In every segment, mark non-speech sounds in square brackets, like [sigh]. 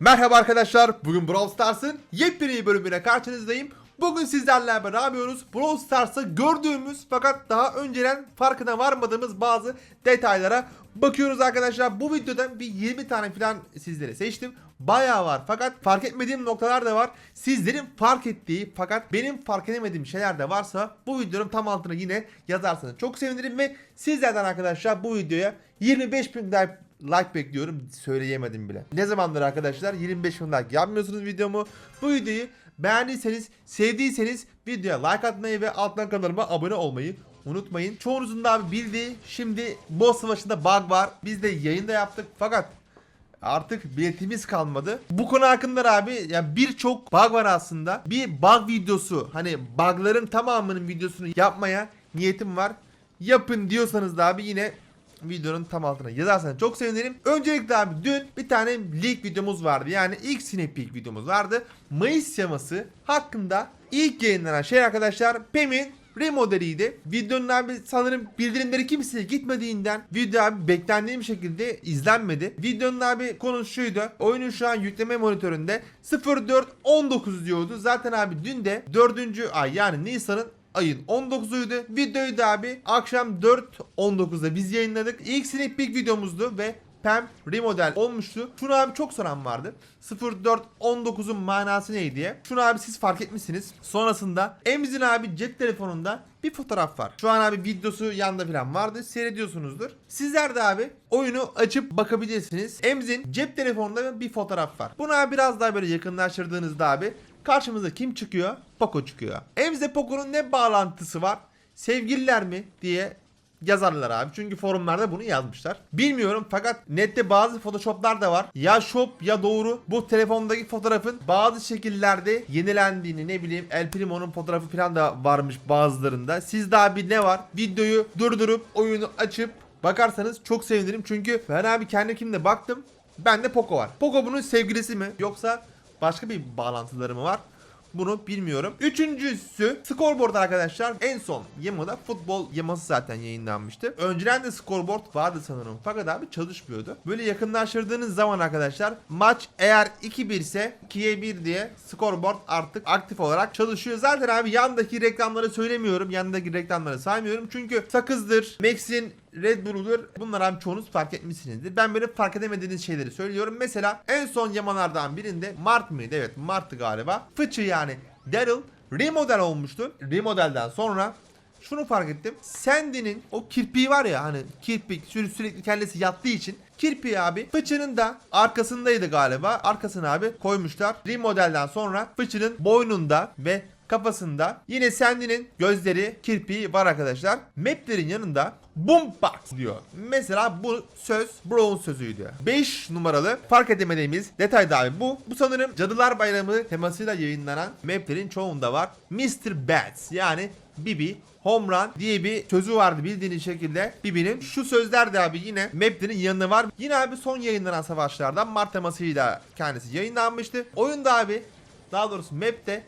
Merhaba arkadaşlar. Bugün Brawl Stars'ın yepyeni bölümüne karşınızdayım. Bugün sizlerle beraber ne yapıyoruz? Brawl Stars'ta gördüğümüz fakat daha önceden farkına varmadığımız bazı detaylara bakıyoruz arkadaşlar. Bu videoda bir 20 tane falan sizlere seçtim. Bayağı var fakat fark etmediğim noktalar da var. Sizlerin fark ettiği fakat benim fark edemediğim şeyler de varsa bu videonun tam altına yine yazarsanız çok sevinirim ve sizlerden arkadaşlar bu videoya 25 bin like like bekliyorum. Söyleyemedim bile. Ne zamandır arkadaşlar 25 bin like yapmıyorsunuz videomu. Bu videoyu beğendiyseniz, sevdiyseniz videoya like atmayı ve alttan kanalıma abone olmayı unutmayın. Çoğunuzun da abi bildiği şimdi boss savaşında bug var. Biz de yayında yaptık fakat Artık biletimiz kalmadı. Bu konu hakkında abi ya birçok bug var aslında. Bir bug videosu hani bugların tamamının videosunu yapmaya niyetim var. Yapın diyorsanız da abi yine videonun tam altına yazarsanız çok sevinirim. Öncelikle abi dün bir tane leak videomuz vardı. Yani ilk sneak videomuz vardı. Mayıs yaması hakkında ilk yayınlanan şey arkadaşlar Pem'in remodeliydi. Videonun abi sanırım bildirimleri kimseye gitmediğinden video abi beklendiğim şekilde izlenmedi. Videonun abi konusu şuydu. Oyunun şu an yükleme monitöründe 0419 diyordu. Zaten abi dün de 4. ay yani Nisan'ın ayın 19'uydu. Videoyu da abi akşam 4.19'da biz yayınladık. İlk sneak peek videomuzdu ve Pem remodel olmuştu. Şunu abi çok soran vardı. 0419'un manası neydi diye. Şunu abi siz fark etmişsiniz. Sonrasında Emzin abi cep telefonunda bir fotoğraf var. Şu an abi videosu yanda falan vardı. Seyrediyorsunuzdur. Sizler de abi oyunu açıp bakabilirsiniz. Emzin cep telefonunda bir fotoğraf var. Bunu abi biraz daha böyle yakınlaştırdığınızda abi karşımıza kim çıkıyor? Poco çıkıyor. Emze Poco'nun ne bağlantısı var? Sevgililer mi diye yazarlar abi. Çünkü forumlarda bunu yazmışlar. Bilmiyorum fakat nette bazı photoshoplar da var. Ya shop ya doğru bu telefondaki fotoğrafın bazı şekillerde yenilendiğini ne bileyim El Primo'nun fotoğrafı falan da varmış bazılarında. Sizde abi ne var? Videoyu durdurup oyunu açıp bakarsanız çok sevinirim. Çünkü ben abi kendi kimde baktım. Bende Poco var. Poco bunun sevgilisi mi? Yoksa başka bir bağlantıları mı var? Bunu bilmiyorum. Üçüncüsü scoreboard arkadaşlar. En son Yemo'da futbol yeması zaten yayınlanmıştı. Önceden de scoreboard vardı sanırım. Fakat abi çalışmıyordu. Böyle yakınlaştırdığınız zaman arkadaşlar maç eğer 2-1 ise 2'ye 1 diye scoreboard artık aktif olarak çalışıyor. Zaten abi yandaki reklamları söylemiyorum. Yandaki reklamları saymıyorum. Çünkü sakızdır, Max'in Red Bull'dur. Bunlar abi çoğunuz fark etmişsinizdir. Ben böyle fark edemediğiniz şeyleri söylüyorum. Mesela en son yamalardan birinde Mart mıydı? Evet Mart'tı galiba. Fıçı yani Daryl remodel olmuştu. Remodelden sonra şunu fark ettim. Sandy'nin o kirpiği var ya hani kirpik sü- sürekli kellesi yattığı için kirpiği abi fıçının da arkasındaydı galiba. Arkasına abi koymuşlar. Remodelden sonra fıçının boynunda ve kafasında yine Sandy'nin gözleri kirpiği var arkadaşlar. Maplerin yanında Boombox diyor. Mesela bu söz Brown sözüydü. 5 numaralı fark edemediğimiz detay da bu. Bu sanırım Cadılar Bayramı temasıyla yayınlanan maplerin çoğunda var. Mr. Bats yani Bibi Home Run diye bir sözü vardı bildiğiniz şekilde Bibi'nin. Şu sözler de abi yine maplerin yanında var. Yine abi son yayınlanan savaşlardan Mart temasıyla kendisi yayınlanmıştı. Oyunda abi daha doğrusu map'te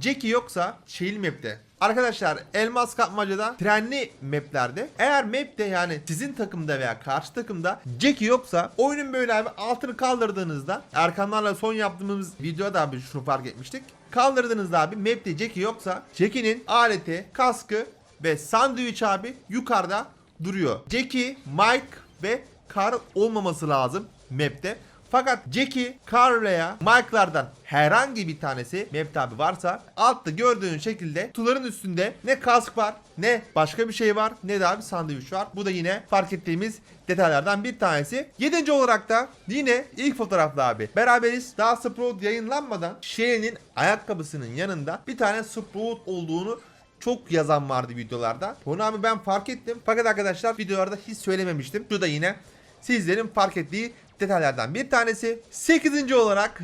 Jackie yoksa şehir map'te. Arkadaşlar elmas kapmacada trenli maplerde eğer map'te yani sizin takımda veya karşı takımda Jackie yoksa oyunun böyle abi altını kaldırdığınızda Erkanlarla son yaptığımız videoda abi şunu fark etmiştik. Kaldırdığınızda abi map'te Jackie yoksa Jackie'nin aleti, kaskı ve sandviç abi yukarıda duruyor. Jackie, Mike ve Carl olmaması lazım map'te. Fakat Jackie, Carl veya Mike'lardan herhangi bir tanesi map tabi varsa altta gördüğün şekilde tuların üstünde ne kask var ne başka bir şey var ne de abi sandviç var. Bu da yine fark ettiğimiz detaylardan bir tanesi. Yedinci olarak da yine ilk fotoğrafla abi beraberiz. Daha Sprout yayınlanmadan Shay'nin ayakkabısının yanında bir tane Sprout olduğunu çok yazan vardı videolarda. Bunu abi ben fark ettim. Fakat arkadaşlar videolarda hiç söylememiştim. Şu da yine sizlerin fark ettiği detaylardan bir tanesi. 8. olarak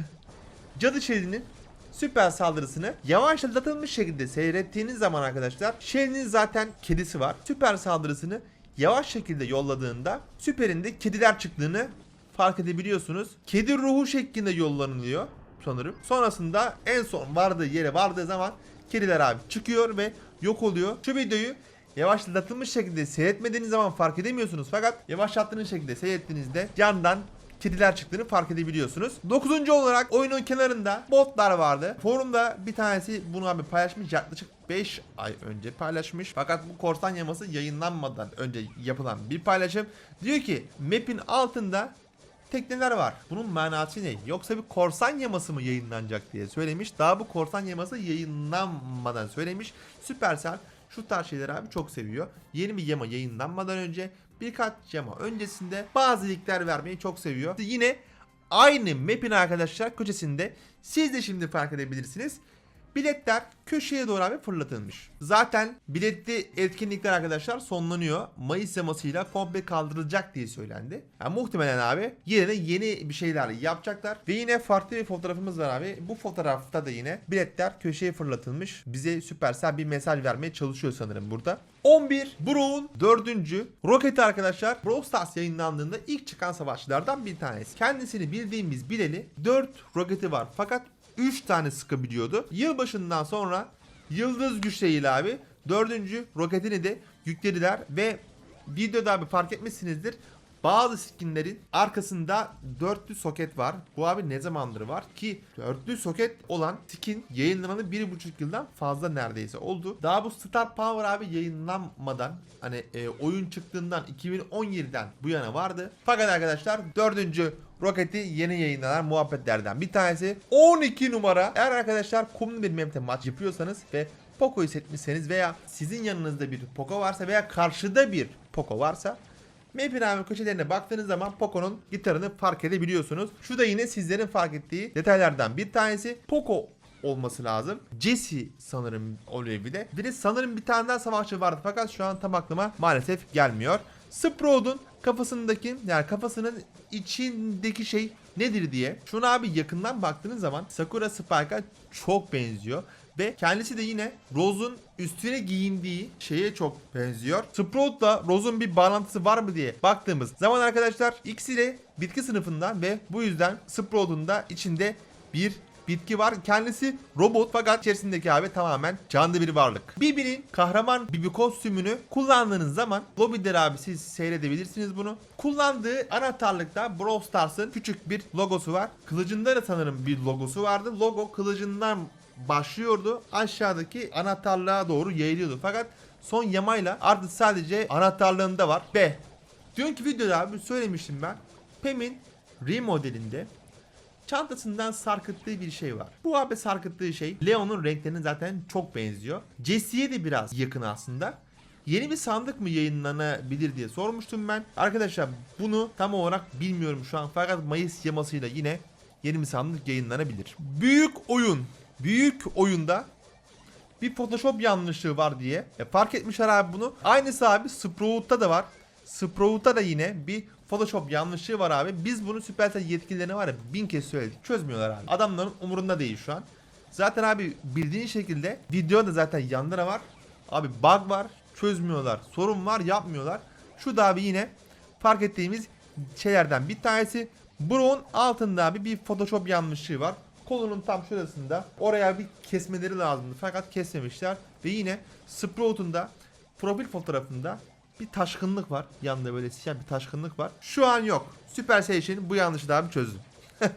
Cadı Şeli'nin süper saldırısını yavaşlatılmış şekilde seyrettiğiniz zaman arkadaşlar Shelly'nin zaten kedisi var. Süper saldırısını yavaş şekilde yolladığında süperinde kediler çıktığını fark edebiliyorsunuz. Kedi ruhu şeklinde yollanılıyor sanırım. Sonrasında en son vardığı yere vardığı zaman kediler abi çıkıyor ve yok oluyor. Şu videoyu yavaşlatılmış şekilde seyretmediğiniz zaman fark edemiyorsunuz. Fakat yavaşlattığınız şekilde seyrettiğinizde yandan kediler çıktığını fark edebiliyorsunuz. Dokuzuncu olarak oyunun kenarında botlar vardı. Forumda bir tanesi bunu abi paylaşmış yaklaşık 5 ay önce paylaşmış. Fakat bu korsan yaması yayınlanmadan önce yapılan bir paylaşım. Diyor ki map'in altında tekneler var. Bunun manası ne? Yoksa bir korsan yaması mı yayınlanacak diye söylemiş. Daha bu korsan yaması yayınlanmadan söylemiş. Supercell şu tarz şeyleri abi çok seviyor. Yeni bir yama yayınlanmadan önce birkaç yama öncesinde bazı linkler vermeyi çok seviyor. Yine aynı map'in arkadaşlar köşesinde siz de şimdi fark edebilirsiniz. Biletler köşeye doğru abi fırlatılmış. Zaten biletli etkinlikler arkadaşlar sonlanıyor. Mayıs yamasıyla komple kaldırılacak diye söylendi. Yani muhtemelen abi de yeni bir şeyler yapacaklar. Ve yine farklı bir fotoğrafımız var abi. Bu fotoğrafta da yine biletler köşeye fırlatılmış. Bize Supercell bir mesaj vermeye çalışıyor sanırım burada. 11 Brown 4. roketi arkadaşlar Brawl Stars yayınlandığında ilk çıkan savaşçılardan bir tanesi. Kendisini bildiğimiz bileli 4 roketi var. Fakat 3 tane sıkabiliyordu. Yılbaşından sonra yıldız güçleriyle abi 4. roketini de yüklediler ve videoda abi fark etmişsinizdir. Bazı skinlerin arkasında dörtlü soket var. Bu abi ne zamandır var ki dörtlü soket olan skin yayınlanalı bir buçuk yıldan fazla neredeyse oldu. Daha bu Star Power abi yayınlanmadan hani e, oyun çıktığından 2017'den bu yana vardı. Fakat arkadaşlar dördüncü roketi yeni yayınlanan muhabbetlerden bir tanesi 12 numara. Eğer arkadaşlar kumlu bir map'te maç yapıyorsanız ve Poco'yu seçmişseniz veya sizin yanınızda bir Poco varsa veya karşıda bir Poco varsa Map'in abi köşelerine baktığınız zaman Poco'nun gitarını fark edebiliyorsunuz. Şu da yine sizlerin fark ettiği detaylardan bir tanesi. Poco olması lazım. Jesse sanırım oluyor bir de. Bir de sanırım bir tane daha savaşçı vardı fakat şu an tam aklıma maalesef gelmiyor. Sprout'un kafasındaki yani kafasının içindeki şey nedir diye. Şuna abi yakından baktığınız zaman Sakura Spike'a çok benziyor. Ve kendisi de yine Rose'un üstüne giyindiği şeye çok benziyor. Sprout'la Rose'un bir bağlantısı var mı diye baktığımız zaman arkadaşlar ikisi de bitki sınıfından ve bu yüzden Sprout'un da içinde bir bitki var. Kendisi robot fakat içerisindeki abi tamamen canlı bir varlık. Bibi'nin kahraman Bibi kostümünü kullandığınız zaman lobide abi siz seyredebilirsiniz bunu. Kullandığı anahtarlıkta Brawl Stars'ın küçük bir logosu var. Kılıcında da sanırım bir logosu vardı. Logo kılıcından başlıyordu. Aşağıdaki anahtarlığa doğru yayılıyordu. Fakat son yamayla artık sadece anahtarlığında var. Ve dünkü videoda abi söylemiştim ben. Pem'in remodelinde çantasından sarkıttığı bir şey var. Bu abi sarkıttığı şey Leon'un renklerine zaten çok benziyor. Jesse'ye de biraz yakın aslında. Yeni bir sandık mı yayınlanabilir diye sormuştum ben. Arkadaşlar bunu tam olarak bilmiyorum şu an fakat Mayıs yamasıyla yine yeni bir sandık yayınlanabilir. Büyük oyun. Büyük oyunda bir Photoshop yanlışlığı var diye. E, fark etmişler abi bunu. Aynısı abi Sprout'ta da var. Sprout'ta da yine bir Photoshop yanlışlığı var abi. Biz bunu Supercell yetkililerine var ya bin kez söyledik. Çözmüyorlar abi. Adamların umurunda değil şu an. Zaten abi bildiğin şekilde videoda zaten yanlara var. Abi bug var. Çözmüyorlar. Sorun var yapmıyorlar. Şu da abi yine fark ettiğimiz şeylerden bir tanesi. Brown altında abi bir Photoshop yanlışlığı var. Kolunun tam şurasında. Oraya bir kesmeleri lazımdı. Fakat kesmemişler. Ve yine Sprout'un da profil fotoğrafında bir taşkınlık var. Yanında böyle siyah bir taşkınlık var. Şu an yok. Supercell için bu yanlışı da abi çözdüm. [laughs]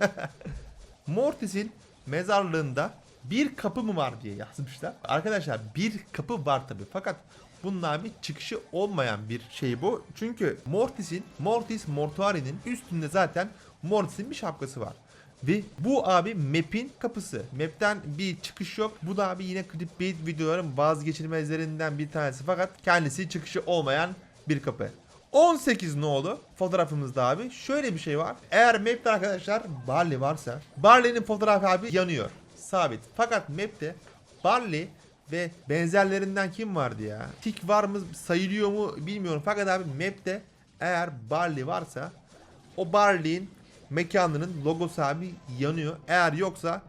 Mortis'in mezarlığında bir kapı mı var diye yazmışlar. Arkadaşlar bir kapı var tabi fakat bunun abi çıkışı olmayan bir şey bu. Çünkü Mortis'in Mortis Mortuari'nin üstünde zaten Mortis'in bir şapkası var. Ve bu abi map'in kapısı. Map'ten bir çıkış yok. Bu da abi yine clickbait videoların vazgeçilmezlerinden bir tanesi. Fakat kendisi çıkışı olmayan bir kapı. 18 nolu fotoğrafımızda abi şöyle bir şey var. Eğer map'te arkadaşlar Barley varsa Barley'nin fotoğrafı abi yanıyor. Sabit. Fakat map'te Barley ve benzerlerinden kim vardı ya? Tik var mı sayılıyor mu bilmiyorum. Fakat abi map'te eğer Barley varsa o Barley'in mekanının logosu abi yanıyor. Eğer yoksa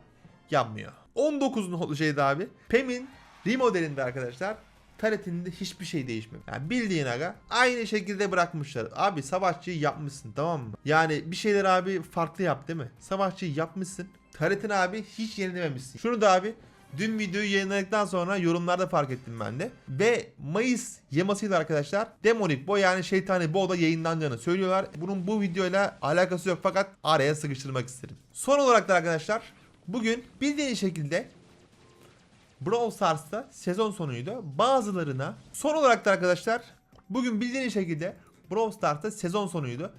yanmıyor. 19 nolu şeydi abi. Pem'in remodelinde arkadaşlar taretinde hiçbir şey değişmiyor. Yani bildiğin aga aynı şekilde bırakmışlar. Abi savaşçıyı yapmışsın tamam mı? Yani bir şeyler abi farklı yap değil mi? Savaşçıyı yapmışsın. Taretin abi hiç yenilememişsin. Şunu da abi Dün videoyu yayınladıktan sonra yorumlarda fark ettim ben de. Ve Mayıs yamasıyla arkadaşlar Demonic Bo yani Şeytani Bo da yayınlanacağını söylüyorlar. Bunun bu videoyla alakası yok fakat araya sıkıştırmak istedim. Son olarak da arkadaşlar bugün bildiğiniz şekilde Brawl Stars'ta sezon sonuydu. Bazılarına son olarak da arkadaşlar bugün bildiğiniz şekilde Brawl Stars'ta sezon sonuydu.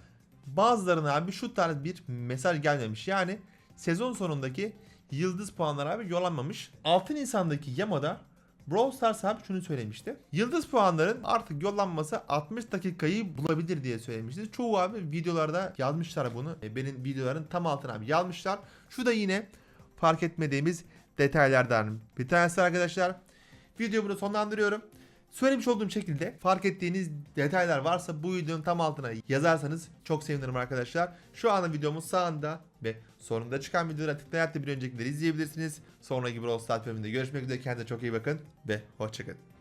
Bazılarına abi şu tarz bir mesaj gelmemiş. Yani sezon sonundaki yıldız puanları abi yollanmamış. 6 Nisan'daki Yama'da Brawl Stars abi şunu söylemişti. Yıldız puanların artık yollanması 60 dakikayı bulabilir diye söylemişti. Çoğu abi videolarda yazmışlar bunu. E, benim videoların tam altına abi yazmışlar. Şu da yine fark etmediğimiz detaylardan bir tanesi arkadaşlar. Videomu sonlandırıyorum. Söylemiş olduğum şekilde fark ettiğiniz detaylar varsa bu videonun tam altına yazarsanız çok sevinirim arkadaşlar. Şu anda videomun sağında ve sonunda çıkan videolara tıklayarak da bir öncekileri izleyebilirsiniz. Sonraki Brawl Stars bölümünde görüşmek üzere. Kendinize çok iyi bakın ve hoşçakalın.